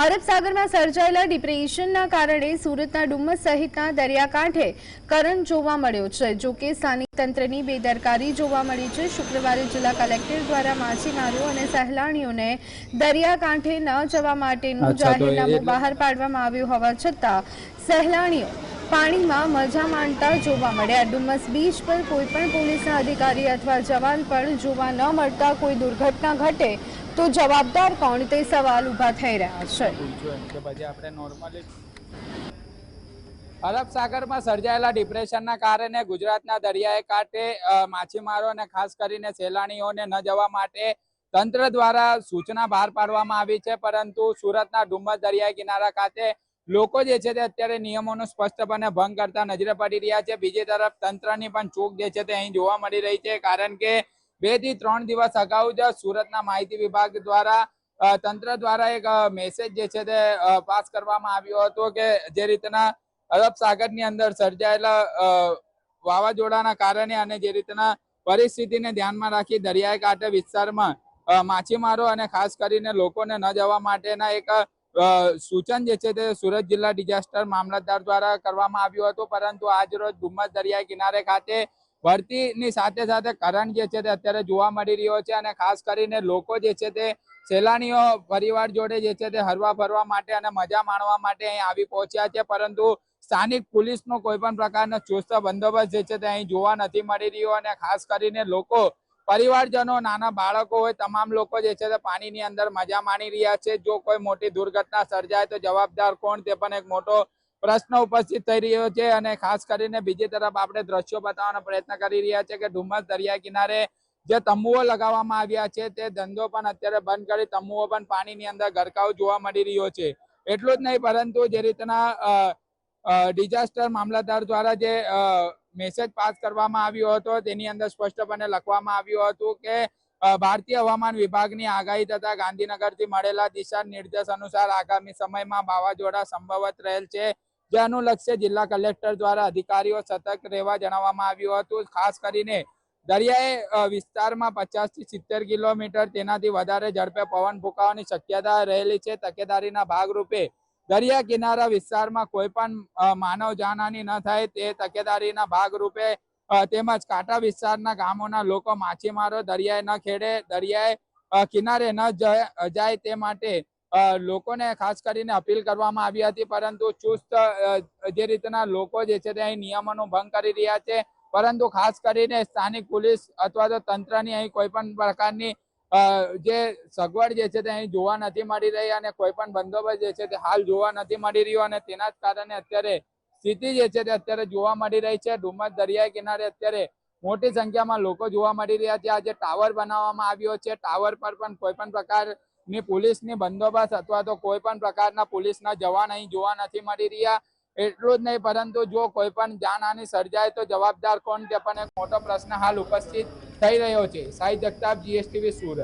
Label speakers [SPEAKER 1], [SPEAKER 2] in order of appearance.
[SPEAKER 1] અરબ સાગરમાં સર્જાયેલા ડિપ્રેશનના કારણે સુરતના ડુમ્મસ સહિતના દરિયાકાંઠે કરંટ જોવા મળ્યો છે. જો કે સ્થાનિક તંત્રની બેદરકારી જોવા મળી છે. શુક્રવારે જિલ્લા કલેક્ટર દ્વારા માછીમારો અને સહેલાણીઓને દરિયાકાંઠે ન જવા માટેનું જાહેરનામું બહાર પાડવામાં આવ્યું હોવા છતાં સહેલાણીઓ પાણીમાં મજા માણતા જોવા મળ્યા. ડુમ્મસ બીચ પર કોઈ પણ પોલીસના અધિકારી અથવા જવાન પણ જોવા ન મળતા કોઈ દુર્ઘટના ઘટે તો જવાબદાર કોણ? તે સવાલ ઊભા થઈ રહ્યા છે.
[SPEAKER 2] અરબ સાગરમાં સર્જાયેલા ડિપ્રેશનના કારણે ગુજરાતના દરિયાએ કાંઠે માછીમારો અને ખાસ કરીને સહેલાણીઓને ન જવા માટે તંત્ર દ્વારા સૂચના બહાર પાડવામાં આવી છે. પરંતુ સુરતના ડુમ્મસ દરિયાઈ કિનારા ખાતે લોકો જે છે તે અત્યારે નિયમોનો સ્પષ્ટપણે ભંગ કરતા નજરે પડી રહ્યા છે. બીજી તરફ તંત્રની પણ ચૂક જે છે તે અહીં જોવા મળી રહી છે. કારણ કે બેથી ત્રણ દિવસ અગાઉ જ સુરતના માહિતી વિભાગ દ્વારા તંત્ર દ્વારા એક મેસેજ જે છે તે પાસ કરવામાં આવ્યો હતો કે જે રીતના અરબ સાગરની અંદર સર્જાયેલા વાવાઝોડાના કારણે અને જે રીતના પરિસ્થિતિને ધ્યાનમાં રાખી દરિયાઈ કાંઠે વિસ્તારમાં માછીમારો અને ખાસ કરીને લોકોને ન જવા માટેના એક સૂચન જે છે તે સુરત જિલ્લા ડિઝાસ્ટર મામલતદાર દ્વારા કરવામાં આવ્યું હતું. પરંતુ આજ રોજ ડુમ્મસ દરિયાઈ કિનારે ખાતે ભરતીની સાથે સાથે કરંટ જે છે તે અત્યારે જોવા મળી રહ્યો છે અને ખાસ કરીને લોકો જે છે તે સહેલાણીઓ પરિવાર જોડે જે છે તે હરવા ફરવા માટે અને મજા માણવા માટે અહીં આવી પહોંચ્યા છે. પરંતુ સ્થાનિક પોલીસનો કોઈ પણ પ્રકારનો ચુસ્ત બંદોબસ્ત જે છે તે અહીં જોવા નથી મળી રહ્યો અને ખાસ કરીને લોકો પરિવારજનો, નાના બાળકો હોય, તમામ લોકો જે છે તે પાણીની અંદર મજા માણી રહ્યા છે. જો કોઈ મોટી દુર્ઘટના સર્જાય તો જવાબદાર કોણ? તે પણ એક મોટો પ્રશ્ન ઉપસ્થિત થઈ રહ્યો છે અને ખાસ કરીને બીજી તરફ આપણે દ્રશ્યો બતાવવાનો પ્રયત્ન કરી રહ્યા છે કે ડુમ્મસ દરિયા કિનારે જે તંબુઓ લગાવવામાં આવ્યા છે તે ધંધો પણ અત્યારે બંધ કરી તંબુઓ પણ પાણીની અંદર ગરકાવ જોવા મળી રહ્યો છે. એટલું જ નહીં, પરંતુ જે રીતના ડિઝાસ્ટર મામલતદાર દ્વારા જે મેસેજ પાસ કરવામાં આવ્યો હતો તેની અંદર સ્પષ્ટપણે લખવામાં આવ્યું હતું કે ભારતીય હવામાન વિભાગની આગાહી તથા ગાંધીનગરથી મળેલા દિશા નિર્દેશ અનુસાર આગામી સમયમાં વાવાઝોડા સંભવત રહેલ છે. જે અનુલક્ષે જિલ્લા કલેક્ટર દ્વારા અધિકારીઓ સતર્ક રહેવા જણાવવામાં આવ્યું હતું. ખાસ કરીને દરિયાઈ વિસ્તારમાં પચાસથી સિત્તેર કિલોમીટર તેનાથી વધારે ઝડપે પવન ફૂંકાવાની શક્યતા રહેલી છે. તકેદારીના ભાગરૂપે દરિયા કિનારા વિસ્તારમાં કોઈ પણ માનવ જાનહાની ન થાય તે તકેદારીના ભાગરૂપે તેમજ કાંઠા વિસ્તારના ગામોના લોકો માછીમારો દરિયાએ ન ખેડે, દરિયાએ કિનારે ન જાય તે માટે લોકોને ખાસ કરીને અપીલ કરવામાં આવી હતી, પરંતુ ચુસ્ત જે રીતના લોકો જે છે તે અહીં નિયમોનો ભંગ કરી રહ્યા છે, પરંતુ ખાસ કરીને સ્થાનિક પોલીસ અથવા તો તંત્રની અહીં કોઈ પણ પ્રકારની જે સગવડ જે છે તે અહીં જોવા નથી મળી રહી અને કોઈ પણ બંદોબસ્ત જે છે તે હાલ જોવા નથી મળી રહ્યો અને તેના જ કારણે અત્યારે સ્થિતિ જે છે તે અત્યારે જોવા મળી રહી છે. ડુમસ દરિયાઈ કિનારે અત્યારે મોટી સંખ્યામાં લોકો જોવા મળી રહ્યા છે. આ જે ટાવર બનાવવામાં આવ્યો છે. ટાવર પર પણ કોઈ પણ પ્રકારની પોલીસની બંદોબસ્ત અથવા તો કોઈ પણ પ્રકારના પોલીસના જવાન અહીં જોવા નથી મળી રહ્યા. એટલું જ નહીં, પરંતુ જો કોઈ પણ જાનહાની સર્જાય તો જવાબદાર કોણ? તે પણ એક મોટો પ્રશ્ન હાલ ઉપસ્થિત થઈ રહ્યો છે. સાઈ જગતાપ જીએસટીવી સુરત.